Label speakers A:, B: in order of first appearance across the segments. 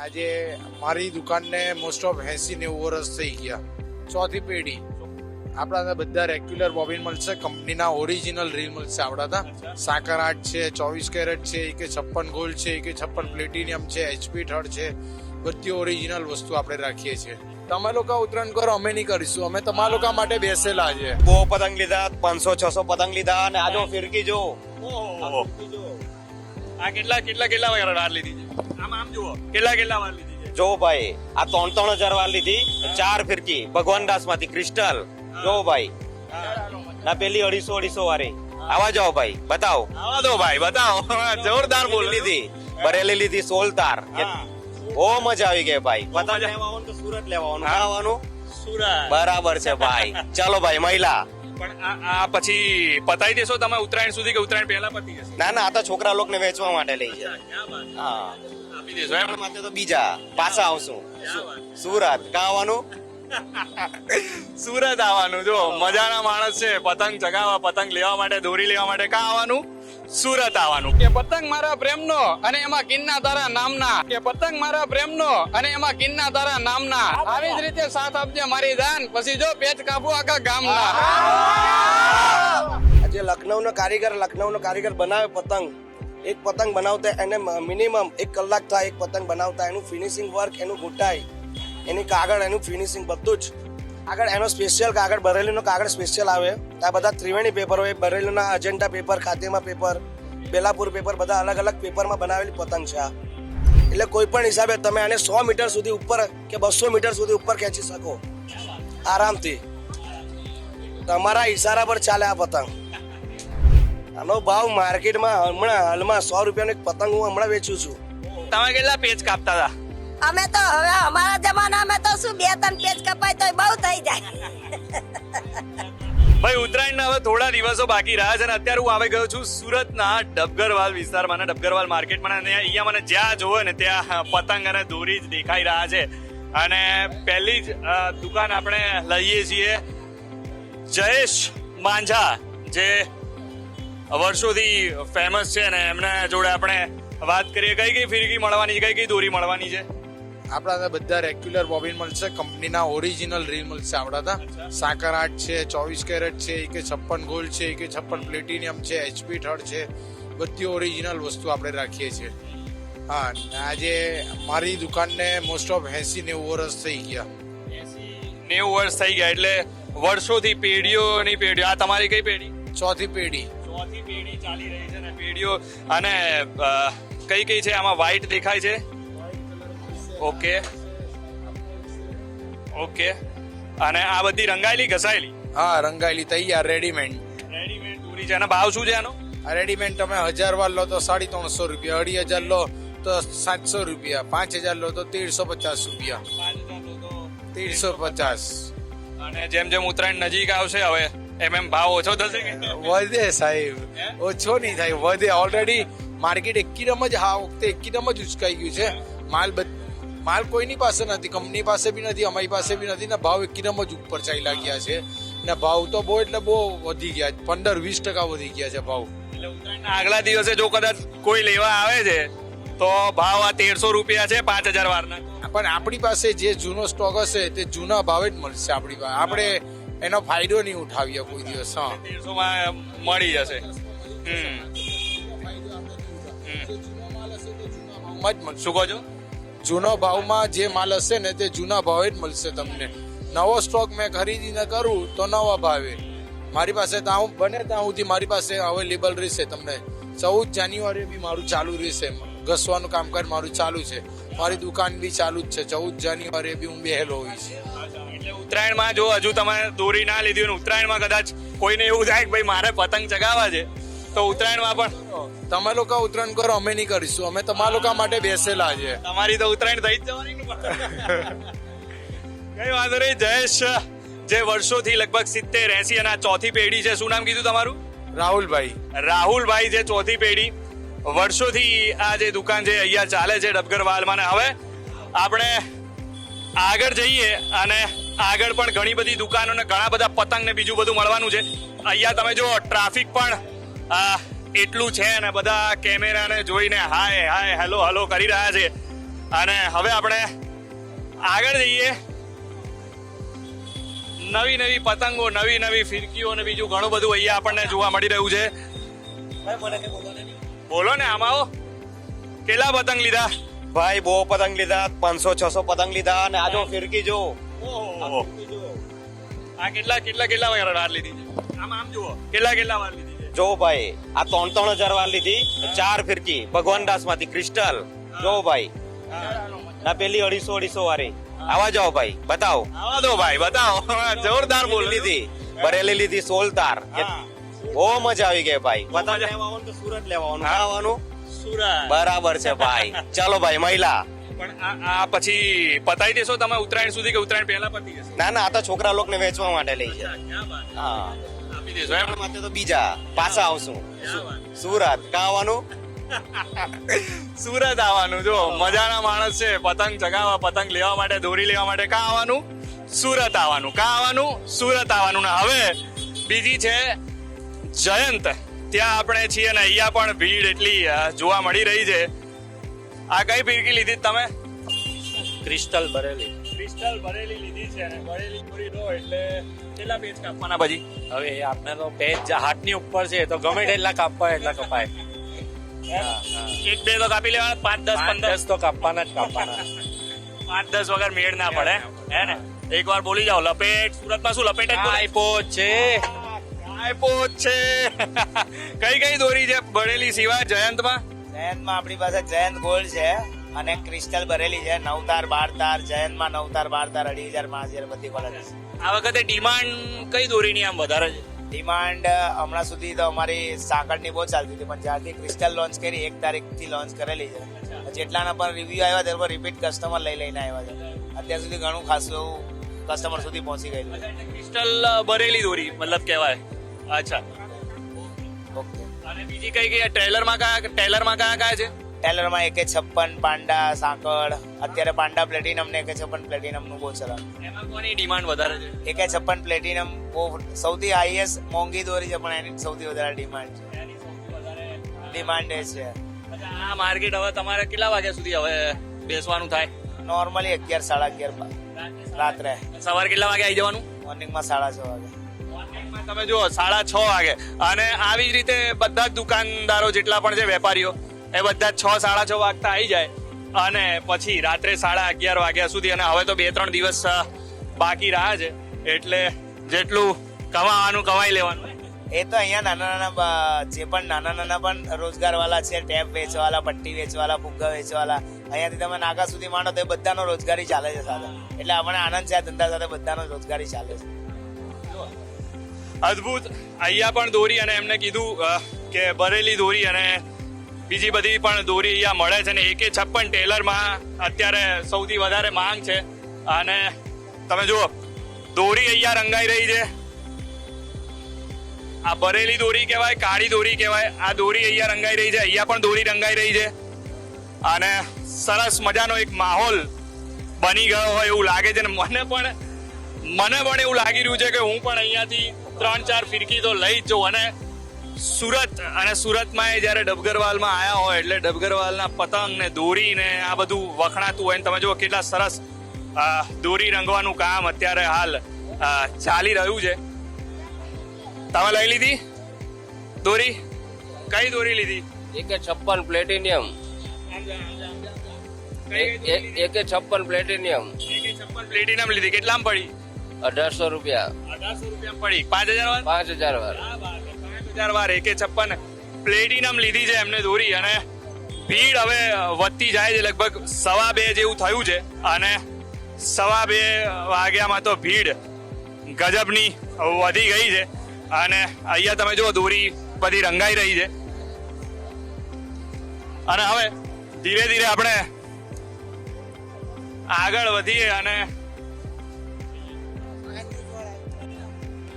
A: આજે મારી દુકાનને most of એસી નેવું વર્ષ થઈ ગયા ચોથી પેઢી આપણા ત્યાં બધા રેગ્યુલર બોબિન મળશે કંપનીના ઓરિજિનલ રીલ મળશે આપણા ત્યાં સાકર આર્ટ છે ચોવીસ કેરેટ છે કે છપ્પન ગોલ્ડ છે કે છપ્પન પ્લેટિનિયમ છે એચપી થર્ડ છે બધી ઓરિજિનલ વસ્તુ આપણે રાખીએ છીએ તમે લોકો ઉત્તરાયણ કરો અમે નહીં કરીશું અમે તમારા લોકો માટે બેસેલા છે
B: બહુ પતંગ લીધા પાંચસો છસો પતંગ લીધા અને આ જો ફિરકી જો
C: ઓહો. આ કેટલા કેટલા કેટલા વાર લીધી છે આમ આમ જુઓ કેટલા કેટલા વાર લીધી
B: જો ભાઈ આ ત્રણ ત્રણ હજાર વાર લીધી ચાર ફિરકી ભગવાન દાસમાંથી ક્રિસ્ટલ જો ભાઈ ના પેલી અઢીસો અઢીસો વાળી. આવા જાઓ ભાઈ બતાવો.
C: આવા દો ભાઈ બતાવો. જોરદાર બોલ.
B: લીધી. બરેલી લીધી સોલ તાર. બહુ મજા આવી ગઈ ભાઈ. પતંગ. તો સુરત લેવાનું આવવાનું
C: સુરત.
B: બરાબર છે ભાઈ. ચાલો ભાઈ મહિલા.
C: પણ આ આ પછી પતાઈ દેશો તમે ઉત્તરાયણ સુધી કે ઉત્તરાયણ પહેલા પતી જશે?
B: ના ના આ તો છોકરા લોકોને વેચવા માટે લઈ
C: જાય
B: હા.
C: આપી દેશો એમ
B: માટે તો બીજા પાછા આવશું. સુરત. કા આવવાનું?
C: સુરત આવવાનું. જો મજાના માણસ છે. પતંગ ચગાવવા પતંગ લેવા માટે દોરી લેવા માટે કા આવવાનું? સુરત આવવાનું.
D: કે પતંગ મારા પ્રેમનો અને એમાં કિન્ના તારા નામના. કે પતંગ મારા પ્રેમનો અને એમાં કિન્ના તારા નામના. આવી જ રીતે સાથ આપજે મારી જાન. પછી જો પેચ કાપુ આખા ગામના.
E: જે લખનઉનો કારીગર લખનૌનો કારીગર બનાવે પતંગ. એક પતંગ બનાવતા એને મિનિમમ એક કલાક થાય એક પતંગ બનાવતા, એનું ફિનિશિંગ વર્ક એનું ઘૂંટાઈ એની કાગળ, એનું ફિનિશિંગ બધું જ. આગળ એનો સ્પેશિયલ કાગળ, બરેલીનો કાગળ સ્પેશિયલ આવે. આ બધા ત્રિવેણી પેપર હોય, બરેલીના અજંટા પેપર ખાતેમાં પેપર બેલાપુર પેપર બધા અલગ અલગ પેપરમાં બનાવેલી પતંગ છે આ. એટલે કોઈ પણ હિસાબે તમે આને સો મીટર સુધી ઉપર કે બસો મીટર સુધી ઉપર ખેંચી શકો. આરામથી. તમારા ઈશારા પર ચાલે આ પતંગ. આનો ભાવ માર્કેટમાં હમણાં હાલમાં સો રૂપિયાનો એક પતંગ હું હમણાં વેચું છું.
C: તમે કેટલા પેજ કાપતા હતા?
F: અમે તો હવે અમારા જમાનામાં તો શું બે ત્રણ પેજ કપાય તો બહુ થઈ જાય.
C: ભાઈ ઉત્તરાયણના હવે થોડા દિવસો બાકી રહ્યા છે અને અત્યારે હું આવી ગયો છું સુરતના ડબગરવાલ વિસ્તારમાં અને ડબગરવાલ માર્કેટમાં અને અહીંયા મને જ્યાં જોવે ને ત્યાં પતંગ અને દોરી જ દેખાઈ રહ્યા છે. અને પહેલી જ દુકાન આપણે લઈએ છીએ જયેશ માંઝા જે વર્ષોથી ફેમસ છે ને એમના જોડે આપણે વાત કરીએ કઈ કઈ ફિરકી મળવાની છે કઈ કઈ દોરી મળવાની છે?
A: આપણા બધા રેગ્યુલર બોબિન મળશે કંપનીના ઓરિજિનલ રીલ મળશે આપણા ત્યાં સાકર આઠ છે ચોવીસ કેરેટ છે કે છપ્પન ગોલ્ડ છે એક છપ્પન પ્લેટિનિયમ છે એચપી થર્ડ છે બધી ઓરિજિનલ વસ્તુ આપણે રાખીએ છીએ. હા અને આજે મારી દુકાનને મોસ્ટ ઓફ એસી નેવું વર્ષ થઈ ગયા.
C: નેવું વર્ષ થઈ ગયા એટલે વર્ષોથી પેઢીઓની પેઢીઓ આ તમારી કઈ પેઢી?
A: ચોથી પેઢી.
C: ચોથી પેઢી ચાલી રહી છે ને પેઢીઓ અને કઈ કઈ છે? આમાં વ્હાઈટ દેખાય છે? ઓકે. ઓકે. અને આ બધી રંગાયેલી ઘસાયેલી?
A: હા રંગાયેલી તૈયાર રેડીમેડ
C: રેડીમેડ દોરી છે. અને ભાવ શું છે આનો?
A: આ રેડીમેડ તમે હજાર વાર લો તો સાડી ત્રણસો રૂપિયા અઢી હજાર લો તો સાતસો રૂપિયા પાંચ હજાર લો તો તેરસો પચાસ રૂપિયા. તેરસો પચાસ.
C: અને જેમ જેમ ઉત્તરાયણ નજીક આવશે હવે એમ એમ ભાવ ઓછો થશે કે?
A: વધે સાહેબ. ઓછો નહીં થાય વધે. ઓલરેડી માર્કેટ એકીદમ જ આ વખતે એકીદમ જ ઉચકાઈ ગયું છે. માલ માલ કોઈની પાસે નથી કંપની પાસે બી નથી અમારી પાસે બી નથી. ને ભાવ એકીદમ જ ઉપર ચાલ્યા ગયા છે. ને ભાવ તો બહુ એટલે બહુ વધી ગયા. પંદર વીસ ટકા વધી ગયા છે ભાવ.
C: આગલા દિવસે જો કદાચ કોઈ લેવા આવે છે તો ભાવ આ તેરસો રૂપિયા છે પાંચ હજાર વારના.
A: પણ આપણી પાસે જે જૂનો સ્ટોક હશે તે જૂના ભાવે જ મળશે આપણી પાસે આપણે એનો ફાયદો નહીં ઉઠાવીએ કોઈ દિવસ હા.
C: માં મળી જશે. શું કહો છો?
A: જૂનો ભાવમાં જે માલ હશે ને તે જૂના ભાવે જ મળશે તમને. નવો સ્ટોક મેં ખરીદીને કરું તો નવા ભાવે. મારી પાસે ત્યાં બને ત્યાં સુધી મારી પાસે અવેલેબલ રહેશે તમને. ચૌદ જાન્યુઆરી બી મારું ચાલુ રહેશે. ઘસવાનું કામકાજ મારું ચાલુ છે. મારી દુકાન બી ચાલુ જ છે. ચૌદ જાન્યુઆરી બી હું બેહેલો હોઈશ.
C: એટલે ઉત્તરાયણમાં જો હજુ તમે દોરી ના લીધી હોય ઉત્તરાયણમાં કદાચ કોઈને એવું થાય કે ભાઈ મારે પતંગ ચગાવવા છે તો ઉત્તરાયણમાં પણ
A: તમે લોકો ઉત્તરાયણ કરો અમે નહીં કરીશું. અમે તમારા લોકો માટે બેસેલા છે
C: તમારી તો ઉત્તરાયણ થઈ જ જવાની કઈ વાંધો નહીં. જયેશ જે વર્ષોથી લગભગ સિત્તેર એસી અને આ ચોથી પેઢી છે શું નામ કીધું તમારું?
A: રાહુલભાઈ.
C: રાહુલભાઈ જે ચોથી પેઢી. વર્ષોથી આ જે દુકાન છે અહીંયા ચાલે છે ડબગરવાલમાં ને હવે. આપણે આગળ જઈએ અને આગળ પણ ઘણી બધી દુકાનો ને ઘણા બધા પતંગ ને બીજું બધું મળવાનું છે. અહીંયા તમે જો ટ્રાફિક પણ એટલું છે ને બધા કેમેરાને જોઈને હાય હાય હેલો હેલો કરી રહ્યા છે. અને હવે આપણે આગળ જઈએ. નવી નવી પતંગો નવી નવી ફિરકીઓ ને બીજું ઘણું બધું અહીંયા આપણને જોવા મળી રહ્યું છે. બોલો ને આમાં આવો કેટલા પતંગ લીધા?
B: ભાઈ બહુ પતંગ લીધા પાંચસો છસો પતંગ લીધા અને આજો ફિરકી જો
C: ઓહો. આ કેટલા કેટલા કેટલા વાર લીધી? છે આમ આમ જુઓ. કેટલા કેટલા વાર લીધી છે?
B: જો ભાઈ આ ત્રણ ત્રણ હજાર વાર લીધી ચાર ફિરકી ભગવાન દાસમાંથી ક્રિસ્ટલ જો ભાઈ ના પેલી અઢીસો અઢીસો વાળી. આવા જાઓ ભાઈ બતાવો.
C: આવા દો ભાઈ બતાવો. જોરદાર બોલ.
B: લીધી. બરેલી લીધી સોલ તાર બહુ મજા આવી ગઈ ભાઈ. તો સુરત લેવા આવવાનું.
C: હા.
B: આવવાનું
C: સુરત
B: બરાબર છે ભાઈ. ચાલો ભાઈ મહિલા.
C: પણ આ આ પછી પતાઈ દેશો તમે ઉત્તરાયણ સુધી કે ઉત્તરાયણ પહેલા પતી જશે?
B: ના ના આ તો છોકરા લોકોને વેચવા માટે લઈ છે. હા.
C: આપી દેશો. એમ
B: માટે તો બીજા. પાછા આવશું. સુરત. કા આવવાનું?
C: સુરત આવવાનું. જો મજાના માણસ છે. પતંગ ચગાવવા પતંગ લેવા માટે દોરી લેવા માટે કા આવવાનું? સુરત આવવાનું. કા આવવાનું? સુરત આવવાનું. ને હવે બીજી છે જયંત. ત્યાં આપણે છીએ ને અહીંયા પણ ભીડ એટલી જોવા મળી રહી છે. આ કઈ ફિરકી લીધી તમે?
G: ક્રિસ્ટલ ભરેલી.
C: ક્રિસ્ટલ ભરેલી લીધી છે અને ભરેલી પૂરી દો એટલે કેટલા પેજ કાપવાના પછી?
G: હવે આપણે તો પેજ હાથની ઉપર છે તો ગમે તેટલા કાપવા એટલા કપાય.
C: એક બે તો કાપી લેવાના પાંચ દસ પંદર.
G: દસ તો કાપવાના જ કાપવાના.
C: પાંચ દસ વગર મેળ ના પડે હે ને? એક વાર બોલી જાઓ લપેટ સુરતમાં શું લપેટ
G: આઈપો છે.
C: આઈપો છે. કઈ કઈ દોરી છે ભરેલી સિવાય જયંતમાં?
H: જયંતમાં આપણી પાસે જયંત ગોલ્ડ છે અને ક્રિસ્ટલ ભરેલી છે. નવ તાર બાર તાર જયંતમાં નવ તાર બાર તાર અઢી હજાર પાંચ હજાર બધી ક્વોલિટી છે.
C: આ વખતે ડિમાન્ડ કઈ દોરીની આમ વધારે છે?
H: ડિમાન્ડ હમણાં સુધી તો અમારી સાકળની બહુ ચાલતી હતી પણ જ્યારથી ક્રિસ્ટલ લોન્ચ કરી એક તારીખથી લોન્ચ કરેલી છે. જેટલાના પણ રિવ્યુ આવ્યા તે પર રિપીટ કસ્ટમર લઈ લઈને આવ્યા છે. અત્યાર સુધી ઘણું ખાસું એવું કસ્ટમર સુધી પહોંચી ગયેલું છે.
C: ક્રિસ્ટલ ભરેલી દોરી મતલબ કહેવાય. અચ્છા.
H: ઓકે
C: અને બીજી કઈ કઈ ટ્રેલરમાં કયા ટ્રેલરમાં કયા કયા છે?
H: ટેલરમાં એકે છપ્પન પાંડા સાંકળ. અત્યારે પાંડા પ્લેટિનમ ને એકે છપ્પન પ્લેટિનમનું બહુ ચલણ.
C: એમાં કોની ડિમાન્ડ વધારે છે?
H: એકે છપ્પન પ્લેટિનમ બહુ સૌથી હાઈએસ્ટ મોંઘી દોરી છે પણ એની સૌથી વધારે ડિમાન્ડ છે. ડિમાન્ડ એ છે.
C: આ માર્કેટ હવે તમારે કેટલા વાગ્યા સુધી હવે બેસવાનું થાય?
H: નોર્મલી અગિયાર સાડા અગિયાર રાત્રે
C: સવારે કેટલા વાગે આવી જવાનું?
H: મોર્નિંગમાં સાડા છ વાગે.
C: તમે જુઓ, સાડા છ વાગે. અને આવી જ રીતે બધા જ દુકાનદારો જેટલા પણ છે, વેપારીઓ, એ બધા છ, સાડા છ વાગતા આવી જાય. અને પછી રાત્રે સાડા અગિયાર વાગ્યા સુધી, અને હવે તો બે, ત્રણ દિવસ બાકી રહ્યા છે. એટલે જેટલું કમાવાનું, કમાઈ લેવાનું.
H: એ તો અહીંયા નાના નાના જે પણ નાના નાના પણ રોજગાર વાળા છે ટેપ વેચવાલા પટ્ટી વેચવાલા ફુગ્ગા વેચવાલા અહીંયાથી તમે નાગા સુધી માનો તો એ બધાનો રોજગારી ચાલે છે સાથે એટલે અમને આનંદ છે, આ ધંધા સાથે બધાનો રોજગારી ચાલે છે.
C: અદ્ભુત. અહીંયા પણ દોરી અને એમને કીધું કે ભરેલી દોરી અને બીજી બધી પણ દોરી અહીંયા મળે છે અને એકે છપ્પન ટેલરમાં અત્યારે સૌથી વધારે માંગ છે. અને તમે જુઓ, દોરી અહીંયા રંગાઈ રહી છે. આ ભરેલી દોરી કહેવાય, કાળી દોરી કહેવાય, આ દોરી અહીંયા રંગાઈ રહી છે, અહીંયા પણ દોરી રંગાઈ રહી છે. અને સરસ મજાનો એક માહોલ બની ગયો હોય એવું લાગે છે ને, મને પણ મને પણ એવું લાગી રહ્યું છે કે હું પણ અહીંયાથી ત્રણ ચાર ફિરકી તો લઈ જ જવું. અને સુરત અને સુરતમાં એ જ્યારે ડબગરવાલમાં આવ્યા હોય એટલે ડબગરવાલના પતંગ ને દોરી ને આ બધું વખણાતું હોય. તમે જુઓ કેટલા સરસ દોરી રંગવાનું કામ અત્યારે હાલ ચાલી રહ્યું છે. તમે લઈ લીધી? દોરી? કઈ દોરી લીધી?
I: એક છપ્પન પ્લેટિનિયમ. એક છપ્પન પ્લેટિનિયમ.
C: છપ્પન પ્લેટિનિયમ લીધી. કેટલામાં પડી?
I: અઢારસો રૂપિયા.
C: અઢારસો રૂપિયામાં પડી. પાંચ હજાર વાર?
I: પાંચ હજાર વાર.
C: પાંચ હજાર વાર એકે છપ્પન પ્લેટિનમ લીધી છે એમને દોરી અને ભીડ હવે વધતી જાય છે. લગભગ સવા બે જેવું થયું છે અને સવા બે વાગ્યામાં તો ભીડ ગજબની વધી ગઈ છે. અને અહીંયા તમે જુઓ દોરી બધી રંગાઈ રહી છે. અને હવે ધીરે ધીરે આપણે આગળ વધીએ અને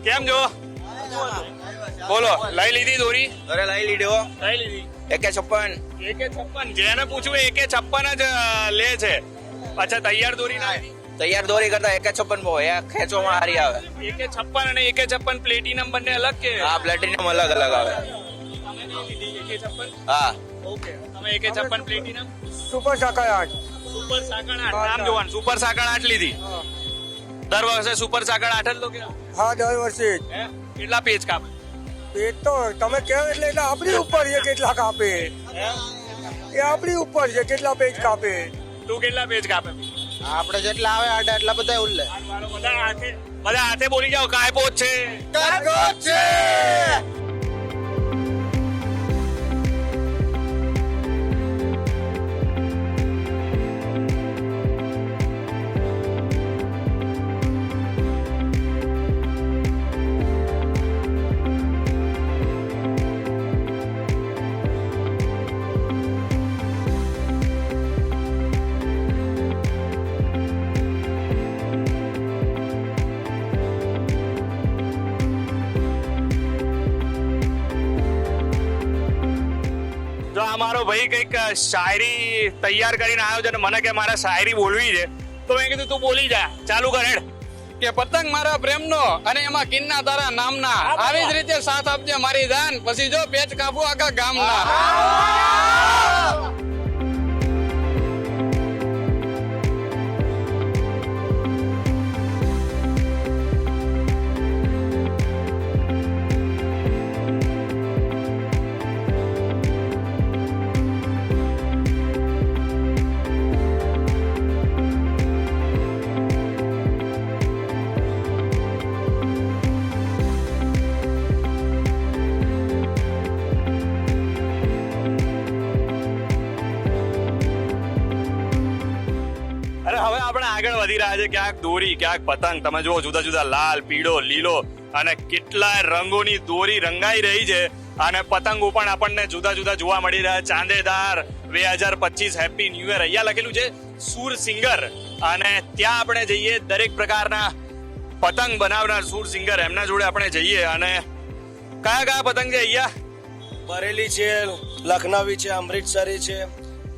C: કેમ જો બોલો લઈ લીધી દોરી?
B: અરે લઈ લીધો
C: લઈ લીધી.
B: એકે છપ્પન.
C: એકે છપ્પન. જેને પૂછવું એકે છપ્પન જ લે છે. અચ્છા તૈયાર દોરી ના
B: તૈયાર દોરી કરતા એકે છપ્પન બહુ એ ખેંચવામાં હારી આવે.
C: એકે છપ્પન અને એકે છપ્પન પ્લેટિનમ બંને અલગ કે?
B: આ પ્લેટિનમ અલગ અલગ આવે.
C: તમે એકે છપ્પન?
B: હા.
C: ઓકે. તમે એકે છપ્પન પ્લેટિનમ
E: સુપર સાકર આઠ.
C: સુપર સાકળ આઠ. નામ જોવાનું. સુપર સાકળ આઠ લીધી. દર વર્ષે સુપર સાકળ આઠ જ લો કે?
E: હા દર વર્ષે
C: હે? કેટલા પેજ કાપે?
E: એ તો તમે કહો એટલે એટલે આપણી ઉપર છે કેટલા કાપે? એ આપણી ઉપર છે કેટલા પેજ કાપે?
C: તું કેટલા પેજ કાપે?
A: આપણે જેટલા આવે આડા એટલા બધા ઉલ્લે
C: બધા હાથે બધા હાથે બોલી જાઓ કાય પોચ છે? જો ભાઈ કંઈક શાયરી તૈયાર કરીને આવ્યો છે અને મને કે મારે શાયરી બોલવી છે. તો મેં કીધું તું બોલી જા. ચાલુ કર હેડ.
D: કે પતંગ મારા પ્રેમનો અને એમાં કિન્ના તારા નામના. આવી જ રીતે સાથ આપજે મારી જાન. પછી જો પેચ કાપું આખા ગામના.
C: આપણે આગળ વધી રહ્યા છે. ક્યાંક દોરી, ક્યાંક પતંગ. તમે જુઓ, જુદા જુદા લાલ, પીળો, લીલો અને કેટલાય રંગોની દોરી રંગાઈ રહી છે. અને પતંગો પણ આપણને જુદા જુદા જોવા મળી રહ્યા. ચાંદેદાર બે હજાર પચીસ હેપી ન્યુ યર. અહીંયા લખેલું છે, સુર સિંગર. અને ત્યાં આપણે જઈએ, દરેક પ્રકારના પતંગ બનાવનાર સુર સિંગર. એમના જોડે આપણે જઈએ અને કયા કયા પતંગ છે અહીંયા?
E: બરેલી છે, લખનવી છે, અમૃતસરી છે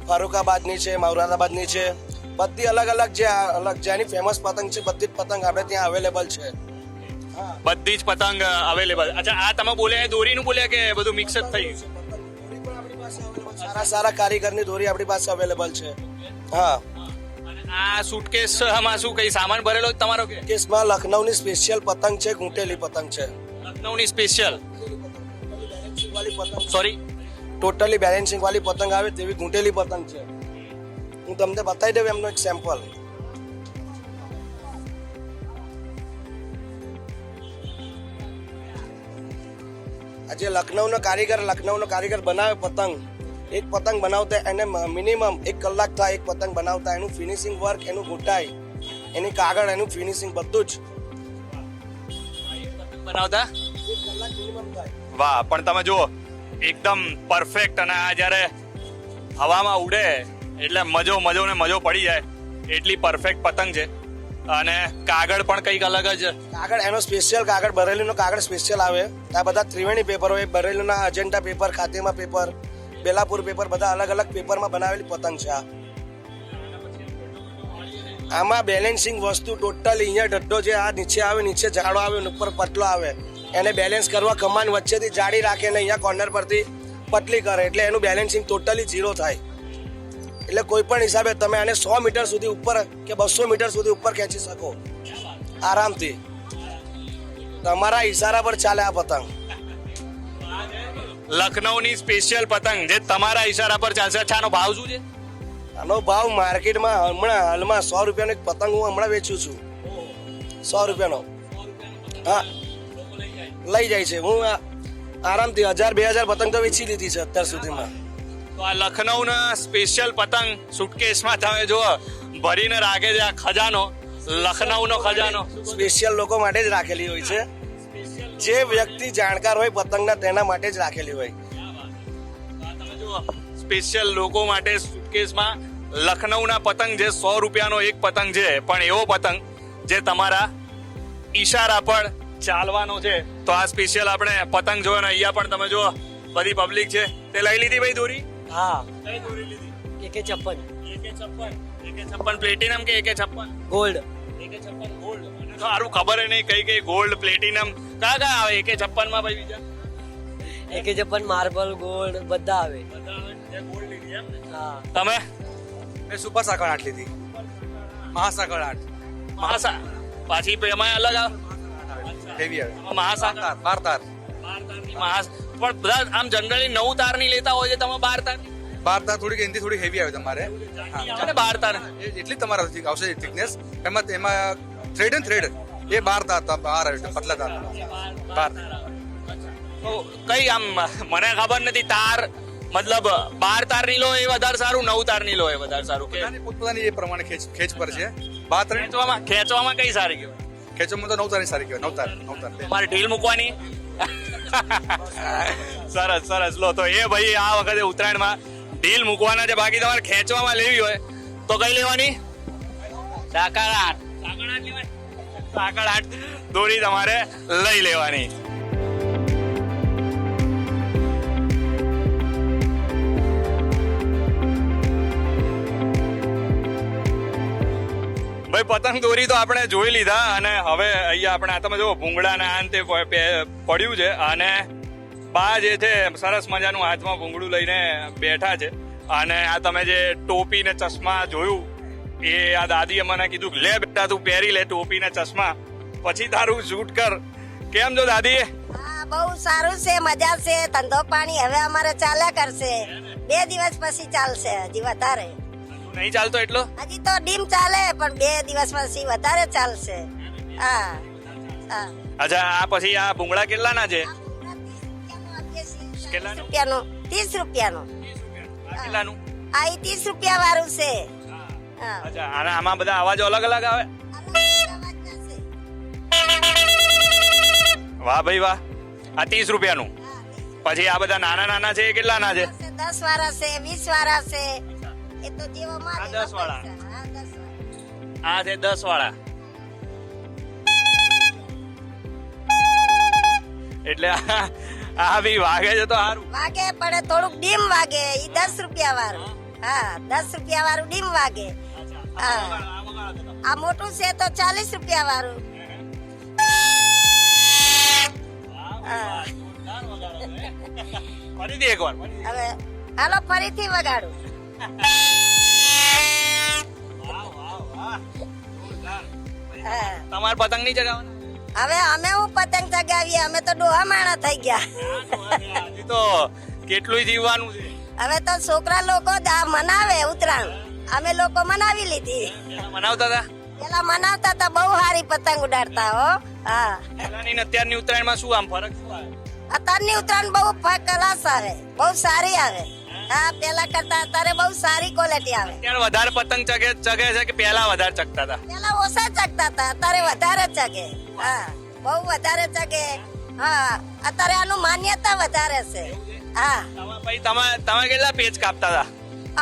E: ફારુખાબાદની છે મૌરાદાબાદની છે. બધી અલગ અલગ જે અલગ જેની ફેમસ પતંગ છે બધી જ પતંગ આપણે ત્યાં અવેલેબલ છે.
C: બધી જ પતંગ અવેલેબલ અચ્છા આ તમે બોલ્યા એ દોરીનું બોલ્યા કે બધું મિક્સ જ થઈ
E: સારા સારા કારીગરની દોરી આપણી પાસે અવેલેબલ છે. હા.
C: આ સુટકેસમાં શું કઈ સામાન ભરેલો તમારો કે?
E: કેસમાં લખનઉની સ્પેશિયલ પતંગ છે ઘૂંટેલી પતંગ છે.
C: લખનઉની સ્પેશિયલ સોરી
E: ટોટલી બેલેન્સિંગ વાળી પતંગ આવે તેવી ઘૂંટેલી પતંગ છે. હું તમને બતાવી દઉં એમનો એક સેમ્પલ આજે લખનઉનો કારીગર લખનઉનો કારીગર બનાવે પતંગ. એક પતંગ બનાવતા એને મિનિમમ એક કલાક થાય એક પતંગ બનાવતા. એનું ફિનિશિંગ વર્ક એનું ઘૂંટાઈ એની કાગળ એનું ફિનિશિંગ બધું જ.
C: બનાવતા? વાહ પણ તમે જુઓ એકદમ પરફેક્ટ અને આ જ્યારે હવામાં ઉડે એટલે મજો મજો ને મજો પડી જાય. એટલી પરફેક્ટ પતંગ છે. અને કાગળ પણ કંઈક અલગ જ.
E: કાગળ, એનો સ્પેશિયલ કાગળ, બરેલીનો કાગળ સ્પેશિયલ આવે. આ બધા ત્રિવેણી પેપર હોય, બરેલીના અજંટા પેપર ખાતેમા પેપર બેલાપુર પેપર બધા અલગ અલગ પેપરમાં બનાવેલી પતંગ છે આ. આમાં બેલેન્સિંગ વસ્તુ ટોટલ અહીંયા ડડ્ડો જે આ નીચે આવે, નીચે જાડો આવે અને ઉપર પતલો આવે. એને બેલેન્સ કરવા કમાન વચ્ચેથી જાડી રાખે ને અહીંયા કોર્નર પરથી પતલી કરે. એટલે એનું બેલેન્સિંગ ટોટલી ઝીરો થાય. એટલે કોઈ પણ હિસાબે તમે આને સો મીટર સુધી ઉપર કે બસો મીટર સુધી ઉપર ખેંચી શકો. આરામથી. તમારા ઈશારા પર ચાલે આ પતંગ.
C: લખનઉની સ્પેશિયલ પતંગ જે તમારા ઈશારા પર ચાલશે. અચ્છા આનો ભાવ શું છે?
E: આનો ભાવ માર્કેટમાં હમણાં હાલમાં સો રૂપિયાનો એક પતંગ હું હમણાં વેચું છું. સો રૂપિયાનો. હા. લઈ જાય છે. હું આરામથી હજાર બે હજાર પતંગ તો વેચી લીધી છે અત્યાર સુધીમાં.
C: તો આ લખનઉના સ્પેશિયલ પતંગ સુટકેસમાં તમે જુઓ ભરીને રાખે છે આ ખજાનો લખનઉનો ખજાનો.
E: સ્પેશિયલ લોકો માટે જ રાખેલી હોય છે. જે વ્યક્તિ જાણકાર હોય પતંગના તેના માટે જ રાખેલી હોય.
C: તમે જુઓ સ્પેશિયલ લોકો માટે સુટકેસમાં લખનઉના પતંગ જે સો રૂપિયાનો એક પતંગ છે પણ એવો પતંગ જે તમારા ઈશારા પર ચાલવાનો છે. તો આ સ્પેશિયલ આપણે પતંગ જોયો ને અહીંયા પણ તમે જુઓ બધી પબ્લિક છે. તે લઈ લીધી ભાઈ દોરી.
J: હા.
C: કઈ દોરી લીધી?
J: એકે છપ્પન.
C: એકે છપ્પન. એકે છપ્પન પ્લેટિનમ કે એકે છપ્પન?
J: ગોલ્ડ.
C: એકે છપ્પન ગોલ્ડ. મને તો સારું ખબર નહીં કઈ કઈ ગોલ્ડ પ્લેટિનમ. કયા કયા આવે? એકે છપ્પનમાં ભાઈ બીજા?
J: એકે છપ્પન માર્બલ ગોલ્ડ બધા આવે.
C: બધા આવે? ગોલ્ડ લીધી એમ
J: હા.
C: તમે?
J: મેં સુપર સાકળ આઠ લીધી. મહાસાકળ આઠ.
C: મહાસા પાછી એમાં અલગ આવે?
J: હેવી આવે.
C: મહાસાગર
J: બાર તાર
C: પણ બધા આમ જનરલી નવ તારની લેતા હોય છે તમે બાર તાર.
J: બાર તાર થોડીક એનથી થોડી હેવી આવે તમારે. હા
C: બાર તાર.
J: એટલી તમારે આવશે થિકનેસ એમાં એમાં થ્રેડ એન્ડ થ્રેડ એ બાર તાર બાર આવે પતલા તાર. બાર
C: કઈ આમ મને ખબર નથી તાર મતલબ બાર તારની લો એ વધારે સારું નવ તારની લો એ વધારે સારું
J: પોતપોતાની એ પ્રમાણે ખેંચ ખેંચ પર છે. બાર તાર
C: ખેંચવામાં ખેંચવામાં કઈ સારી કહેવાય
J: ખેંચવામાં તો નવ તારની સારી કહેવાય નવ તાર નવ તાર.
C: મારે ઢીલ મૂકવાની. સરસ સરસ. લો, તો એ ભાઈ આ વખતે ઉત્તરાયણમાં ઢીલ મૂકવાના છે. બાકી તમારે ખેંચવામાં લેવી હોય તો કઈ લેવાની? સાકર આઠ. સાકર આઠ દોરી તમારે લઈ લેવાની. ભાઈ, પતંગ દોરી તો આપણે જોઈ લીધા અને હવે અહીંયા આપણે આ તમે જો ભૂંગળા ને આન તે પ- પે- પડ્યું છે અને બા જે છે, સરસ મજાનું હાથમાં ભૂંગળું લઈને બેઠા છે. અને આ તમે જે ટોપી ને ચશ્મા જોયું, એ આ દાદીએ મને કીધું લે બેટા, તું પહેરી લે ટોપી ને ચશ્મા, પછી તારું શૂટ કર. કેમ છો દાદી?
F: બહુ સારું છે, મજા છે, ધંધો પાણી હવે અમારે ચાલ્યા કરશે. બે દિવસ પછી ચાલશે, હજી વધારે.
C: નહીં ચાલતો એટલો?
F: હજી તો ડીમ ચાલે પણ બે દિવસ પછી વધારે ચાલશે. હા હા.
C: અચ્છા આ પછી આ ભૂંગળા કેટલાના છે?
F: રૂપિયાનું ત્રીસ રૂપિયાનું.
C: આ કેટલાનું?
F: આ ઈ ત્રીસ રૂપિયા વાળું છે. હા.
C: અચ્છા આમાં બધા અવાજો અલગ અલગ આવે? વાહ ભાઈ વાહ. આ ત્રીસ રૂપિયાનું. પછી આ બધા નાના નાના છે કેટલાના છે?
F: દસ વાળા છે વીસ વાળા છે. એ તો જેવો માલ
C: આ વાળા.
F: હા, દસ વાળા.
C: આ છે દસ વાળા એટલે આ- બી વાગે છે તો સારું
F: વાગે પણ થોડુંક ડીમ વાગે. ઈ દસ રૂપિયા વાળું. હા? દસ રૂપિયા વાળું ડીમ વાગે. આ મોટું છે તો ચાલીસ રૂપિયા વાળું.
C: ફરીથી એક વાર
F: હવે હાલો ફરીથી વગાડું.
C: તમારે પતંગ નહીં ચગાવવાના?
F: હવે અમે હું પતંગ ચગાવીએ? અમે તો ડોહા માણા થઈ ગયા.
C: તો કેટલું જીવવાનું છે.
F: હવે તો છોકરા લોકો મનાવે ઉત્તરાયણ અમે લોકો મનાવી લીધી.
C: મનાવતા હતા?
F: પેલા મનાવતા હતા બહુ સારી પતંગ ઉડાડતા હો. હા.
C: પહેલાની ને અત્યારની ઉત્તરાયણમાં શું આમ ફરક શું આવે?
F: અત્યારની ઉત્તરાયણ બહુ ફરક ક્લાસ આવે બહુ સારી આવે. હા પેલા કરતા અત્યારે બહુ સારી ક્વોલિટી આવે.
C: અત્યારે વધારે પતંગ ચગે ચગે છે કે પેલા વધારે ચગતા હતા?
F: પેલા ઓછા ચગતા હતા અત્યારે વધારે ચગે. હા બહુ વધારે ચગે. હા અત્યારે આનું માન્યતા વધારે છે. હા.
C: તમે ભાઈ તમે તમે કેટલા પેજ કાપતા હતા?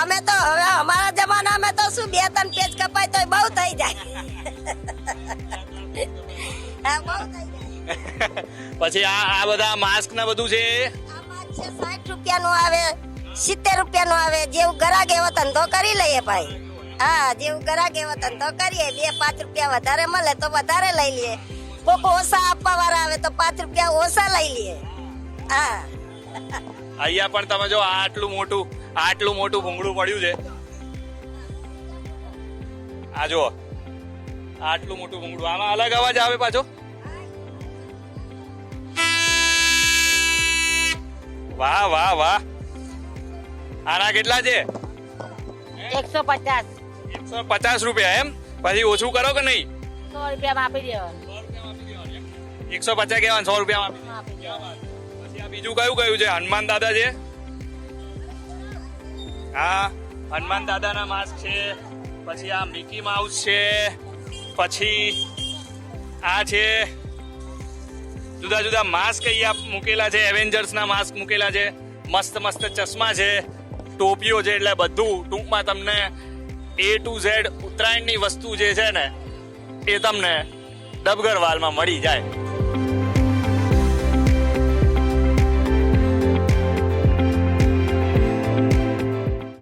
F: અમે તો હવે અમારા જમાનામાં તો શું બે ત્રણ પેજ કપાય તો બહુ થઈ જાય. હા બહુ થઈ જાય.
C: પછી આ આ બધા માસ્ક ને બધું છે
F: આમાં છે સાઠ રૂપિયાનું આવે. સિત્તેર રૂપિયાનું આવે, જેવું ગરાક એવો ધંધો કરી લઈએ ભાઈ. હા, જેવું ગરાક એવો ધંધો કરીએ. બે, પાંચ રૂપિયા વધારે મળે તો વધારે લઈ લઈએ. કોક ઓછા આપવા વાળા આવે તો પાંચ રૂપિયા ઓછા લઈ લઈએ. હા.
C: અહીંયા પણ તમે જો આટલું મોટું આટલું મોટું ભૂંગળું પડ્યું છે. આ જો આટલું મોટું ભૂંગળું. આમાં અલગ અવાજ આવે પાછો. વાહ વાહ વાહ. આના કેટલા છે?
F: એકસો પચાસ.
C: એકસો પચાસ રૂપિયા એમ? પછી ઓછું કરો કે નહીં?
F: સો રૂપિયા આપી દેવાનું.
C: એકસો પચાસ કહેવાનું સો રૂપિયા પછી આ બીજું કયું કયું છે? હનુમાન દાદા છે? હા હનુમાન દાદાના માસ્ક છે પછી આ મિકી માઉસ છે પછી આ છે જુદા જુદા માસ્ક અહીંયા મૂકેલા છે એવેન્જર્સ ના માસ્ક મૂકેલા છે મસ્ત મસ્ત ચશ્મા છે ટોપીઓ છે એટલે બધું ટૂંકમાં તમને એ ટુ ઝેડ ઉત્તરાયણની વસ્તુ જે છે ને, એ તમને ડબગરવાલમાં મળી જાય.